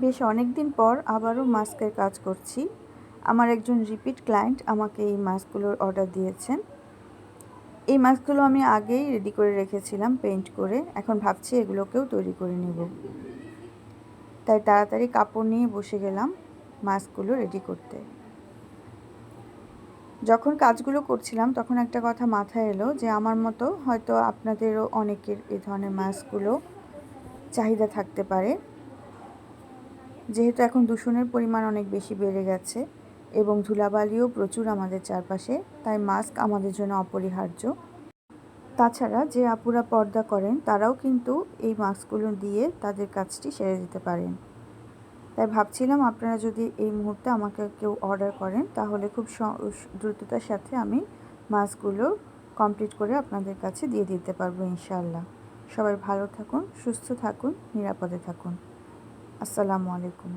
বেশ অনেক দিন পর আবারও মাস্কের কাজ করছি। আমার একজন রিপিট ক্লায়েন্ট আমাকে এই মাস্কগুলোর অর্ডার দিয়েছেন। এই মাস্কগুলো আমি আগেই রেডি করে রেখেছিলাম পেন্ট করে। এখন ভাবছি এগুলোকেও তৈরি করে নেব। তাই তাড়াতাড়ি কাপড় নিয়ে বসে গেলাম মাস্কগুলো রেডি করতে। যখন কাজগুলো করছিলাম, তখন একটা কথা মাথায় এলো যে আমার মতো হয়তো আপনাদেরও অনেকের এই ধরনের মাস্কগুলো চাহিদা থাকতে পারে। যেহেতু এখন দূষণের পরিমাণ অনেক বেশি বেড়ে গেছে এবং ধুলাবালিও প্রচুর আমাদের চারপাশে, তাই মাস্ক আমাদের জন্য অপরিহার্য। তাছাড়া যে আপুরা পর্দা করেন, তারাও কিন্তু এই মাস্কগুলো দিয়ে তাদের কাজটি সেরে দিতে পারেন। তাই ভাবছিলাম আপনারা যদি এই মুহূর্তে আমাকে কেউ অর্ডার করেন, তাহলে খুব দ্রুততার সাথে আমি মাস্কগুলো কমপ্লিট করে আপনাদের কাছে দিয়ে দিতে পারব ইনশাআল্লাহ। সবাই ভালো থাকুন, সুস্থ থাকুন, নিরাপদে থাকুন। আসসালামু আলাইকুম।